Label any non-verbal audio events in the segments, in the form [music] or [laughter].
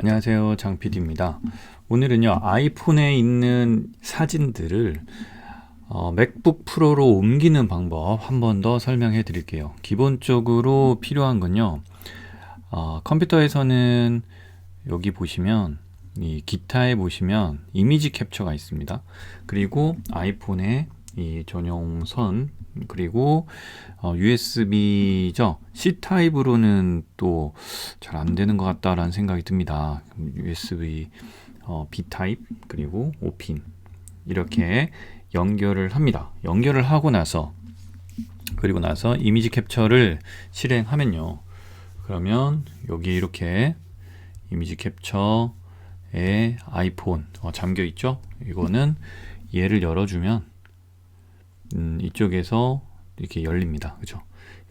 안녕하세요. 장PD입니다. 오늘은요, 아이폰에 있는 사진들을 어, 맥북 프로로 옮기는 방법 한 번 더 설명해 드릴게요. 기본적으로 필요한 건요, 어, 컴퓨터에서는 여기 보시면, 이 기타에 보시면 이미지 캡처가 있습니다. 그리고 아이폰에 이 전용 선, 그리고 어, USB죠. C 타입으로는 또 잘 안 되는 것 같다라는 생각이 듭니다. USB 어, B 타입 그리고 5핀 이렇게 연결을 합니다. 연결을 하고 나서 그리고 나서 이미지 캡처를 실행하면요. 그러면 여기 이렇게 이미지 캡처에 아이폰 어, 잠겨 있죠. 이거는 얘를 열어주면 음, 이쪽에서 이렇게 열립니다. 그죠?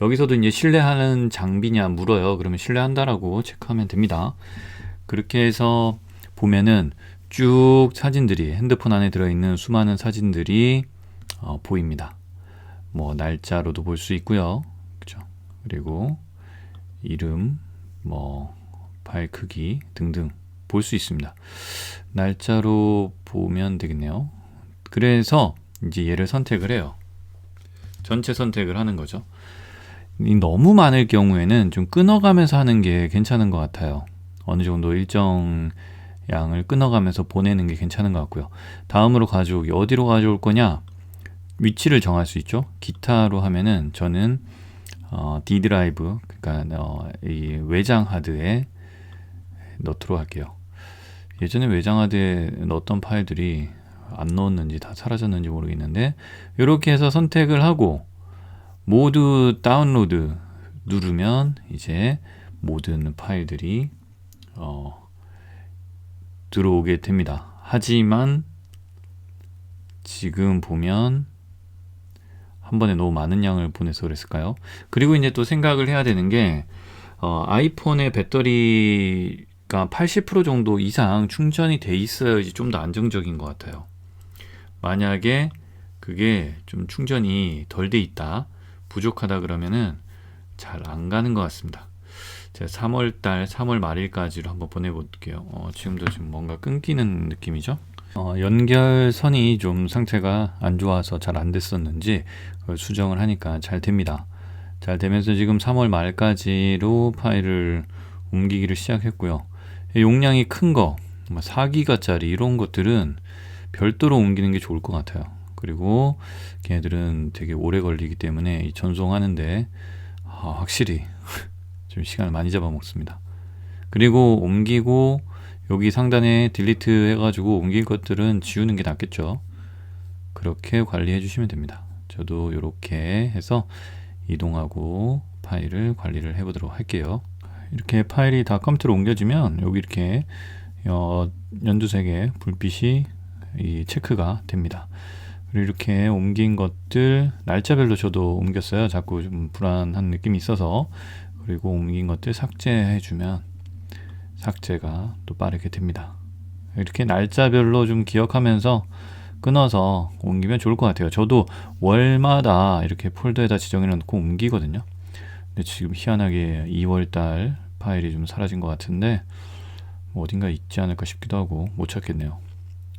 여기서도 이제 신뢰하는 장비냐 물어요. 그러면 신뢰한다라고 체크하면 됩니다. 그렇게 해서 보면은 쭉 사진들이 핸드폰 안에 들어있는 수많은 사진들이 어, 보입니다. 뭐 날짜로도 볼 수 있고요. 그죠? 그리고 이름, 뭐 파일 크기 등등 볼 수 있습니다. 날짜로 보면 되겠네요. 그래서 이제 얘를 선택을 해요. 전체 선택을 하는 거죠. 너무 많을 경우에는 좀 끊어가면서 하는 게 괜찮은 것 같아요. 어느 정도 일정 양을 끊어가면서 보내는 게 괜찮은 것 같고요. 다음으로 가져오기 어디로 가져올 거냐? 위치를 정할 수 있죠. 기타로 하면은 저는 어, D 드라이브 그러니까 어, 이 외장 하드에 넣도록 할게요. 예전에 외장 하드에 넣었던 파일들이 안 넣었는지 다 사라졌는지 모르겠는데 이렇게 해서 선택을 하고 모두 다운로드 누르면 이제 모든 파일들이 어, 들어오게 됩니다. 하지만 지금 보면 한 번에 너무 많은 양을 보내서 그랬을까요? 그리고 이제 또 생각을 해야 되는 게 어, 아이폰의 배터리가 80% 정도 이상 충전이 돼 있어야지 좀 더 안정적인 것 같아요. 만약에 그게 좀 충전이 덜 돼 있다, 부족하다 그러면은 잘 안 가는 것 같습니다. 제가 3월 달, 3월 말일까지로 한번 보내볼게요. 어, 지금도 지금 뭔가 끊기는 느낌이죠. 어, 연결선이 좀 상태가 안 좋아서 잘 안 됐었는지 수정을 하니까 잘 됩니다. 잘 되면서 지금 3월 말까지로 파일을 옮기기를 시작했고요. 용량이 큰 거, 4기가짜리 뭐 이런 것들은 별도로 옮기는 게 좋을 것 같아요. 그리고 걔네들은 되게 오래 걸리기 때문에 전송하는데 아, 확실히 [laughs] 좀 시간을 많이 잡아먹습니다. 그리고 옮기고 여기 상단에 딜리트 해가지고 옮길 것들은 지우는 게 낫겠죠. 그렇게 관리해 주시면 됩니다. 저도 이렇게 해서 이동하고 파일을 관리를 해 보도록 할게요. 이렇게 파일이 다 컴퓨터로 옮겨지면 여기 이렇게 어, 연두색의 불빛이 이 체크가 됩니다. 그리고 이렇게 옮긴 것들 날짜별로 저도 옮겼어요. 자꾸 좀 불안한 느낌이 있어서 그리고 옮긴 것들 삭제해 주면 삭제가 또 빠르게 됩니다. 이렇게 날짜별로 좀 기억하면서 끊어서 옮기면 좋을 것 같아요. 저도 월마다 이렇게 폴더에다 지정해 놓고 옮기거든요. 근데 지금 희한하게 2월달 파일이 좀 사라진 것 같은데 뭐 어딘가 있지 않을까 싶기도 하고 못 찾겠네요.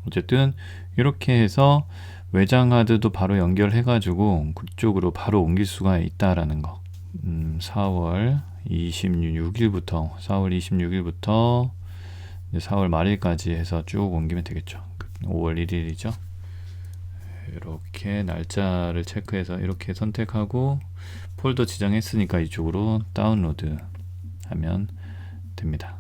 어쨌든 이렇게 해서 외장 하드도 바로 연결해 가지고 그쪽으로 바로 옮길 수가 있다라는 거. 음, 4월 26일부터 4월 26일부터 4월 말일까지 해서 쭉 옮기면 되겠죠. 5월 1일이죠. 이렇게 날짜를 체크해서 이렇게 선택하고 폴더 지정했으니까 이쪽으로 다운로드 하면 됩니다.